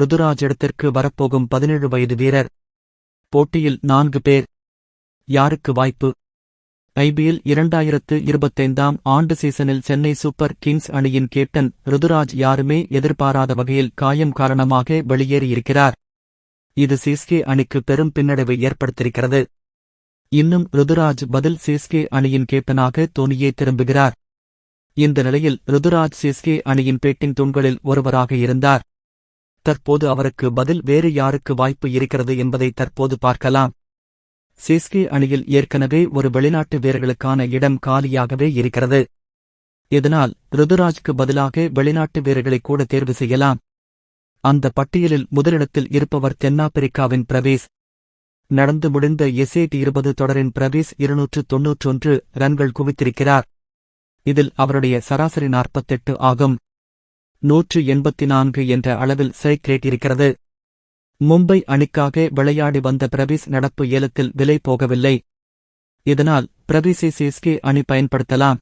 ருதுராஜ் இடத்திற்கு வரப்போகும் பதினேழு வயது வீரர். போட்டியில் நான்கு பேர். யாருக்கு வாய்ப்பு? ஐபிஎல் இரண்டாயிரத்து இருபத்தைந்தாம் ஆண்டு சீசனில் சென்னை சூப்பர் கிங்ஸ் அணியின் கேப்டன் ருதுராஜ் யாருமே எதிர்பாராத வகையில் காயம் காரணமாக வெளியேறியிருக்கிறார். இது சிஎஸ்கே அணிக்கு பெரும் பின்னடைவை ஏற்படுத்தியிருக்கிறது. இன்னும் ருதுராஜ் பதில் சிஎஸ்கே அணியின் கேப்டனாக தோனியே திரும்புகிறார். இந்த நிலையில் ருதுராஜ் சிஎஸ்கே அணியின் பேட்டிங் தூண்களில் ஒருவராக இருந்தார். தற்போது அவருக்கு பதில் வேறு யாருக்கு வாய்ப்பு இருக்கிறது என்பதை தற்போது பார்க்கலாம். சிஎஸ்கே அணியில் ஏற்கனவே ஒரு வெளிநாட்டு வீரர்களுக்கான இடம் காலியாகவே இருக்கிறது. இதனால் ருதுராஜ்க்கு பதிலாக வெளிநாட்டு வீரர்களை கூட தேர்வு செய்யலாம். அந்த பட்டியலில் முதலிடத்தில் இருப்பவர் தென்னாப்பிரிக்காவின் பிரவேஸ் நடந்து முடிந்த எஸ்ஏடி இருபது தொடரின் பிரவேஸ் இருநூற்று தொன்னூற்றொன்று ரன்கள் குவித்திருக்கிறார். இதில் அவருடைய சராசரி நாற்பத்தெட்டு ஆகும். நூற்று எண்பத்தி நான்கு என்ற அளவில் ஸ்ட்ரைக் இருக்கிறது. மும்பை அணிக்காக விளையாடி வந்த பிரவீஸ் நடப்பு ஏலத்தில் விலை போகவில்லை. இதனால் பிரவீஸை சிஎஸ்கே அணி பயன்படுத்தலாம்.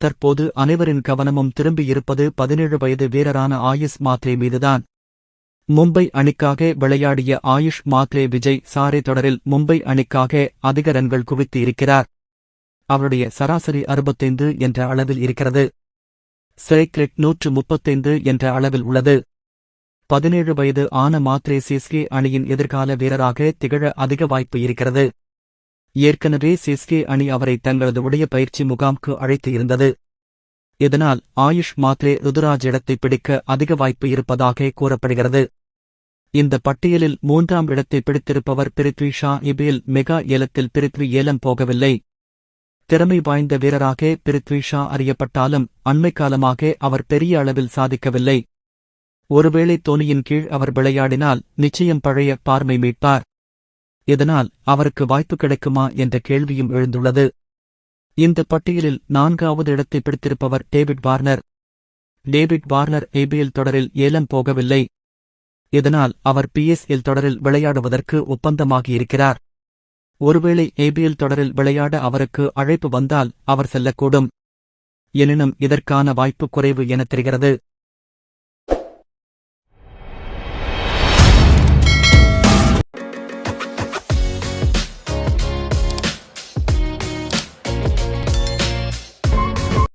தற்போது அனைவரின் கவனமும் திரும்பியிருப்பது பதினேழு வயது வீரரான ஆயுஷ் மாத்ரே மீதுதான். மும்பை அணிக்காக விளையாடிய ஆயுஷ் மாத்ரே விஜய் சாரே தொடரில் மும்பை அணிக்காக அதிக ரன்கள் குவித்து இருக்கிறார். அவருடைய சராசரி அறுபத்தைந்து என்ற அளவில் இருக்கிறது. சேக்ரெட் நூற்று முப்பத்தைந்து என்ற அளவில் உள்ளது. பதினேழு வயது ஆன மாத்ரே சிஸ்கே அணியின் எதிர்கால வீரராக திகழ அதிக வாய்ப்பு இருக்கிறது. ஏற்கனவே சிஸ்கே அணி அவரை தங்களது உடைய பயிற்சி முகாம்க்கு அழைத்து இருந்தது. இதனால் ஆயுஷ் மாத்ரே ருதுராஜ் இடத்தை பிடிக்க அதிக வாய்ப்பு இருப்பதாக கூறப்படுகிறது. இந்த பட்டியலில் மூன்றாம் இடத்தை பிடித்திருப்பவர் பிரித்வி ஷா இபேல் மெகா ஏலத்தில் பிரித்வி ஏலம் போகவில்லை. திறமை வாய்ந்த வீரராக பிரித்வி ஷா அறியப்பட்டாலும் அண்மைக்காலமாக அவர் பெரிய அளவில் சாதிக்கவில்லை. ஒருவேளை தோனியின் கீழ் அவர் விளையாடினால் நிச்சயம் பழைய பார்மை மீட்பார். இதனால் அவருக்கு வாய்ப்பு கிடைக்குமா என்ற கேள்வியும் எழுந்துள்ளது. இந்த பட்டியலில் நான்காவது இடத்தை பிடித்திருப்பவர் David Warner. David Warner IPL தொடரில் ஏலம் போகவில்லை. இதனால் அவர் பிஎஸ்எல் தொடரில் விளையாடுவதற்கு ஒப்பந்தமாகியிருக்கிறார். ஒருவேளை ஏபிஎல் தொடரில் விளையாட அவருக்கு அழைப்பு வந்தால் அவர் செல்லக்கூடும். எனினும் இதற்கான வாய்ப்பு குறைவு என தெரிகிறது.